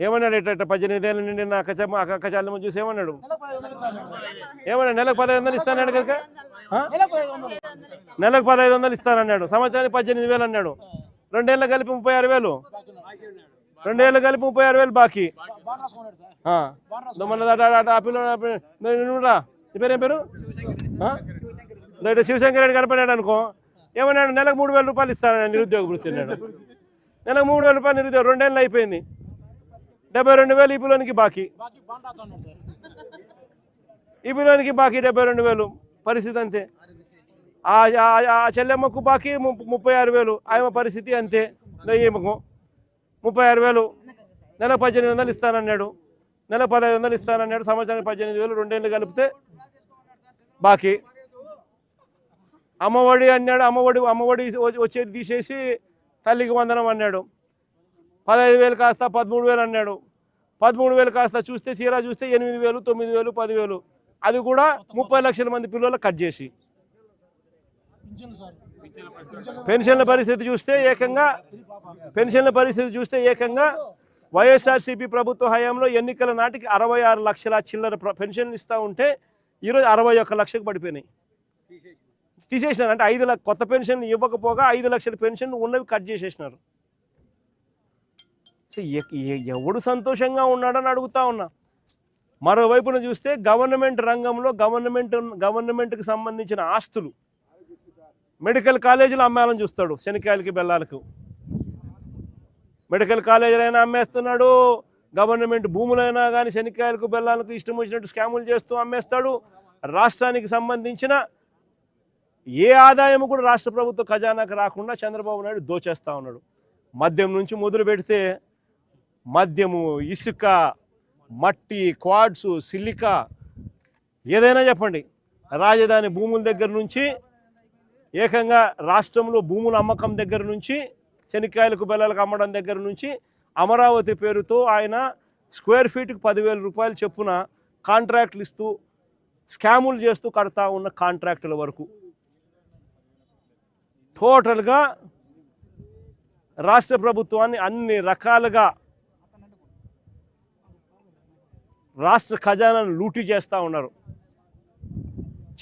ఏమన్నాడు? ఇట్ట ఇట్ట పద్దెనిమిది ఏళ్ళ నుండి నా అక్క చెమ్మ అక్క చూసి ఏమన్నాడు? ఏమన్నాడు? నెలకు పదహైదు వందలు ఇస్తానన్నాడు కనుక? నెలకు పదహైదు వందలు. ఇస్తానన్నాడు సంవత్సరానికి పద్దెనిమిది వేలు అన్నాడు. రెండేళ్ళు కలిపి ముప్పై ఆరు వేలు. రెండేళ్ళు కలిపి ముప్పై ఆరు వేలు బాకీ. ఆ. ఇదో మొన్న అట- అట- అట ఆ పిల్ల- ఆ పిల్ల- ఇదో నువ్వు రా. నీ పేరు ఏం పేరు? శివశంకర్ రెడ్డి కనపడాడు అనుకో. ఏమన్నాడు? నెలకు మూడు వేల రూపాయలు ఇస్తానని నిరుద్యోగ వృత్తి నెలకు మూడు వేల రూపాయలు నిరుద్యోగం రెండేళ్ళు అయిపోయింది. డెబ్బై రెండు వేలు ఈ పిల్లోనికి బాకీ ఈ పిల్లోనికి బాకీ డెబ్బై రెండు వేలు. పరిస్థితి అంతే. ఆ చెల్లెమ్మకు బాకీ ముప్పై ఆరు వేలు. ఆమె పరిస్థితి అంతే. ఈమెకు ముప్పై ఆరు వేలు. నెల పద్దెనిమిది వందలు ఇస్తానన్నాడు. నెల పదహైదు వందలు ఇస్తానన్నాడు. సంవత్సరానికి పద్దెనిమిది వేలు రెండేళ్ళు కలిపితే బాకీ. అమ్మఒడి అన్నాడు. అమ్మఒడి అమ్మఒడి వచ్చేది తీసేసి తల్లికి వందనం అన్నాడు. పదహైదు వేలు కాస్త పదమూడు వేలు అన్నాడు. పదమూడు వేలు కాస్త చూస్తే చీరా చూస్తే ఎనిమిది వేలు తొమ్మిది వేలు పదివేలు. అది కూడా ముప్పై లక్షల మంది పిల్లలు కట్ చేసి. పెన్షన్ల పరిస్థితి చూస్తే ఏకంగా పెన్షన్ల పరిస్థితి చూస్తే ఏకంగా వైఎస్ఆర్సీపీ ప్రభుత్వ హయాంలో ఎన్నికల నాటికి అరవై ఆరు లక్షల చిల్లర పెన్షన్ పెన్షన్లు ఇస్తూ ఉంటే ఈరోజు అరవై ఒక్క లక్షకు పడిపోయినాయి. తీసేసినారు. అంటే ఐదు లక్ష కొత్త పెన్షన్ ఇవ్వకపోగా ఐదు లక్షల పెన్షన్ ఉన్నవి కట్ చేసేసినారు. ఎవడు సంతోషంగా ఉన్నాడని అడుగుతా ఉన్నా. మరోవైపున చూస్తే గవర్నమెంట్ రంగంలో గవర్నమెంట్ గవర్నమెంట్కి సంబంధించిన ఆస్తులు. మెడికల్ కాలేజీలు అమ్మాలని చూస్తాడు శనికాయలకి బెల్లాలకు. మెడికల్ కాలేజీలైనా అమ్మేస్తున్నాడు. గవర్నమెంట్ భూములైనా కానీ శనికాయలకు బెల్లాలకు ఇష్టం వచ్చినట్టు స్కాములు చేస్తూ అమ్మేస్తాడు. రాష్ట్రానికి సంబంధించిన ఏ ఆదాయం కూడా రాష్ట్ర ప్రభుత్వ ఖజానాకు రాకుండా చంద్రబాబు నాయుడు దోచేస్తా ఉన్నాడు. మద్యం నుంచి మొదలు పెడితే మద్యము ఇసుక మట్టి క్వాడ్స్ సిలికా ఏదైనా చెప్పండి. రాజధాని భూముల దగ్గర నుంచి ఏకంగా రాష్ట్రంలో భూముల అమ్మకం దగ్గర నుంచి శనిక్కాయలకు బెల్లలకు అమ్మడం దగ్గర నుంచి అమరావతి పేరుతో ఆయన స్క్వేర్ ఫీట్కి పదివేల రూపాయలు చెప్పున కాంట్రాక్ట్లు ఇస్తూ స్కాములు చేస్తూ కడతా ఉన్న కాంట్రాక్టుల వరకు. టోటల్గా రాష్ట్ర ప్రభుత్వాన్ని అన్ని రకాలుగా రాష్ట్ర ఖజానాను లూటీ చేస్తూ ఉన్నారు.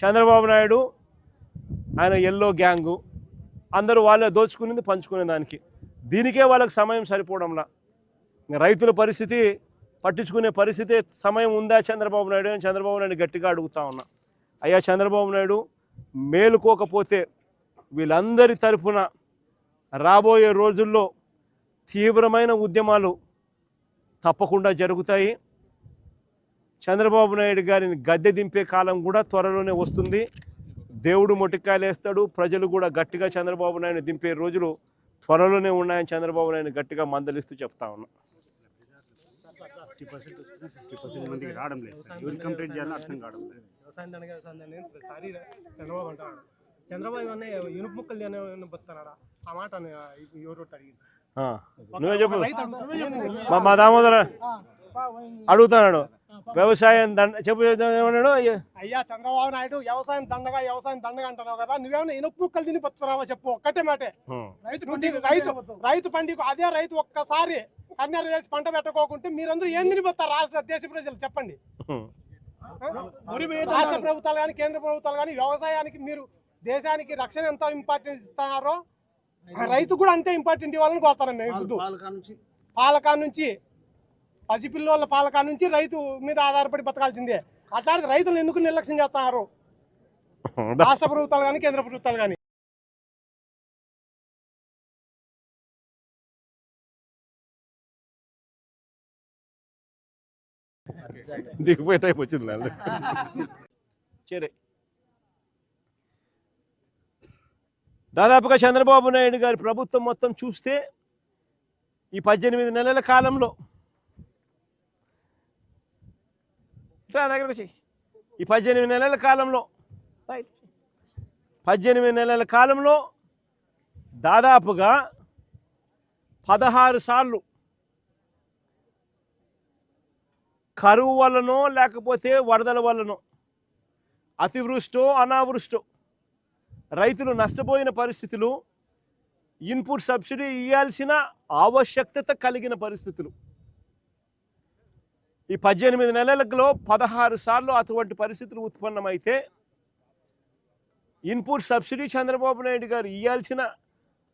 చంద్రబాబు నాయుడు ఆయన ఎల్లో గ్యాంగు అందరూ వాళ్ళే దోచుకునేది పంచుకునే దానికి. దీనికే వాళ్ళకి సమయం సరిపోవడంలా. రైతుల పరిస్థితి పట్టించుకునే పరిస్థితి సమయం ఉందా చంద్రబాబు నాయుడు అని చంద్రబాబు నాయుడు గట్టిగా అడుగుతా ఉన్నా. అయ్యా చంద్రబాబు నాయుడు మేలుకోకపోతే వీళ్ళందరి తరఫున రాబోయే రోజుల్లో తీవ్రమైన ఉద్యమాలు తప్పకుండా జరుగుతాయి. చంద్రబాబు నాయుడు గారిని గద్దె దింపే కాలం కూడా త్వరలోనే వస్తుంది. దేవుడు మొటికాయలు వేస్తాడు ప్రజలు కూడా గట్టిగా చంద్రబాబు నాయుడు దింపే రోజులు త్వరలోనే ఉన్నాయని చంద్రబాబు నాయుడు గట్టిగా మందలిస్తూ చెప్తా ఉన్నా. చంద్రబాబు అనే ఇనుపు ముక్కలు ఆ. మాట ఎవరు అడిగింది నువ్వే చెప్పు. మా మా దామోదర అడుగుతున్నాడు. వ్యవసాయం దండ చెప్పు ఏమన్నాడు? అయ్యా. చంద్రబాబు నాయుడు వ్యవసాయం దండగా వ్యవసాయం దండగా అంటున్నావు కదా. నువ్వేమైనా ఇనుపు ముక్కలు తిని బతున్నావా చెప్పు? ఒక్కటే మాటే. తిని- రైతు రైతు పండికు అదే రైతు ఒక్కసారి కన్నెర చేసి పంట పెట్టకోకుంటే మీరందరూ ఏం తినిపోతారు రాష్ట్ర దేశ ప్రజలు చెప్పండి. రాష్ట్ర ప్రభుత్వాలు కానీ కేంద్ర ప్రభుత్వాలు కానీ వ్యవసాయానికి మీరు దేశానికి రక్షణ ఎంత ఇంపార్టెన్స్ ఇస్తున్నారో రైతు కూడా అంతే ఇంపార్టెంట్ ఇవ్వాలని కోరుతాను మేము పాలకా నుంచి పసిపిల్లల పాలకా నుంచి రైతు మీద ఆధారపడి బతకాల్సిందే. అట్లాంటి రైతులు ఎందుకు నిర్లక్ష్యం చేస్తున్నారు రాష్ట్ర ప్రభుత్వాలు కానీ కేంద్ర ప్రభుత్వాలు కానీ దిగిపోయే టైం వచ్చింది. సరే. దాదాపుగా చంద్రబాబు నాయుడు గారి ప్రభుత్వం మొత్తం చూస్తే ఈ పద్దెనిమిది నెలల కాలంలో ఇట్లా దగ్గరకు వచ్చి ఈ పద్దెనిమిది నెలల కాలంలో రైట్. పద్దెనిమిది నెలల కాలంలో దాదాపుగా పదహారు సార్లు కరువు వల్లనో లేకపోతే వరదల వల్లనో అతివృష్టో అనావృష్టో రైతులు నష్టపోయిన పరిస్థితులు ఇన్పుట్ సబ్సిడీ ఇవ్వాల్సిన ఆవశ్యకత కలిగిన పరిస్థితులు ఈ పద్దెనిమిది నెలలలో పదహారు సార్లు అటువంటి పరిస్థితులు ఉత్పన్నమైతే ఇన్పుట్ సబ్సిడీ చంద్రబాబు నాయుడు గారు ఇవ్వాల్సిన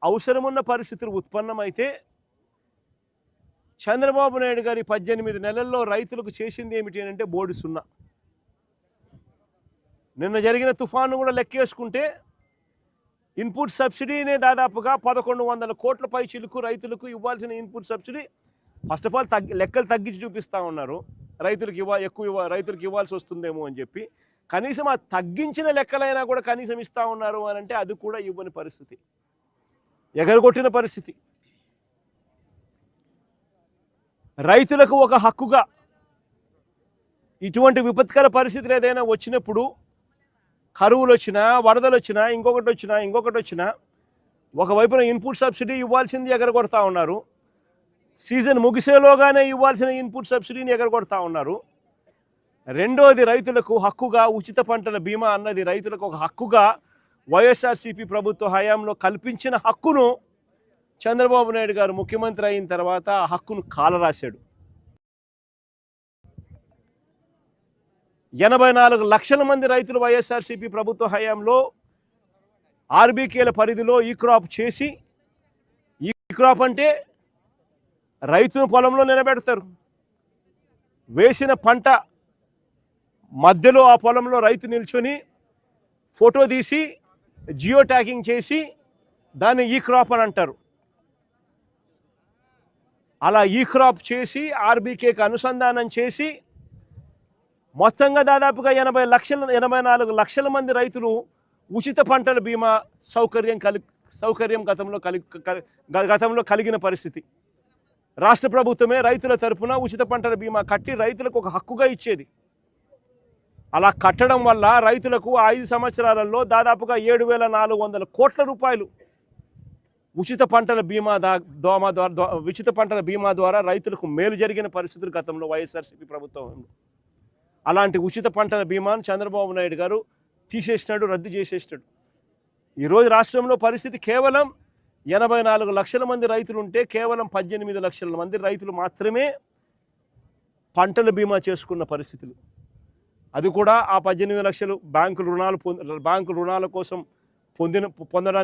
అవసరమున్న పరిస్థితులు ఉత్పన్నమైతే చంద్రబాబు నాయుడు గారి పద్దెనిమిది నెలల్లో రైతులకు చేసింది ఏమిటి అంటే బోర్డు సున్నా. నిన్న జరిగిన తుఫాను కూడా లెక్కేసుకుంటే ఇన్పుట్ సబ్సిడీనే దాదాపుగా పదకొండు వందల కోట్ల పై చిలుకు రైతులకు ఇవ్వాల్సిన input subsidy first of all తగ్గి లెక్కలు తగ్గించి చూపిస్తూ ఉన్నారు. రైతులకు ఇవ్వ ఎక్కువ ఇవ్వ రైతులకు ఇవ్వాల్సి వస్తుందేమో అని చెప్పి. కనీసం ఆ తగ్గించిన లెక్కలైనా కూడా కనీసం ఇస్తూ ఉన్నారు అని అంటే అది కూడా ఇవ్వని పరిస్థితి. ఎగరగొట్టిన పరిస్థితి. రైతులకు ఒక హక్కుగా ఇటువంటి విపత్కర పరిస్థితులు ఏదైనా వచ్చినప్పుడు కరువులు వచ్చినా వరదలు వచ్చినా ఇంకొకటి వచ్చినా ఇంకొకటి వచ్చినా ఒకవైపున ఇన్పుట్ సబ్సిడీ ఇవ్వాల్సింది ఎగరగొడతా ఉన్నారు. సీజన్ ముగిసేలోగానే ఇవ్వాల్సిన ఇన్పుట్ సబ్సిడీని ఎగరగొడతా ఉన్నారు. రెండోది రైతులకు హక్కుగా ఉచిత పంటల బీమా అన్నది రైతులకు ఒక హక్కుగా వైఎస్ఆర్సీపీ ప్రభుత్వ హయాంలో కల్పించిన హక్కును చంద్రబాబు నాయుడు గారు ముఖ్యమంత్రి అయిన తర్వాత ఆ హక్కును కాలరాశాడు. ఎనభై నాలుగు లక్షల మంది రైతులు వైఎస్ఆర్సీపీ ప్రభుత్వ హయాంలో ఆర్బీకేల పరిధిలో ఈ క్రాప్ చేసి ఈ క్రాప్ అంటే రైతును పొలంలో నిలబెడతారు. వేసిన పంట మధ్యలో ఆ పొలంలో రైతు నిల్చొని ఫోటో తీసి జియో ట్యాగింగ్ చేసి దాన్ని ఈ క్రాప్ అని అంటారు. అలా ఈ క్రాప్ చేసి ఆర్బీకేకి అనుసంధానం చేసి మొత్తంగా దాదాపుగా ఎనభై లక్షల ఎనభై నాలుగు లక్షల మంది రైతులు ఉచిత పంటల బీమా సౌకర్యం కలి సౌకర్యం గతంలో కలి కలి- గతంలో కలిగిన పరిస్థితి. రాష్ట్ర ప్రభుత్వమే రైతుల తరపున ఉచిత పంటల బీమా కట్టి రైతులకు ఒక హక్కుగా ఇచ్చేది. అలా కట్టడం వల్ల రైతులకు ఐదు సంవత్సరాలలో దాదాపుగా ఏడు వేల నాలుగు వందల కోట్ల రూపాయలు ఉచిత పంటల బీమా దా దోమ ద్వారా ఉచిత పంటల బీమా ద్వారా రైతులకు మేలు జరిగిన పరిస్థితులు గతంలో వైఎస్ఆర్సీపీ ప్రభుత్వం. అలాంటి ఉచిత పంటల బీమాను చంద్రబాబు నాయుడు గారు తీసేసినాడు రద్దు చేసేసినాడు. ఈరోజు రాష్ట్రంలో పరిస్థితి కేవలం ఎనభై నాలుగు లక్షల మంది రైతులు ఉంటే కేవలం పద్దెనిమిది లక్షల మంది రైతులు మాత్రమే పంటల బీమా చేసుకున్న పరిస్థితులు. అది కూడా ఆ పద్దెనిమిది లక్షలు బ్యాంకు రుణాలు పొంద బ్యాంకు రుణాల కోసం పొందిన పొందడానికి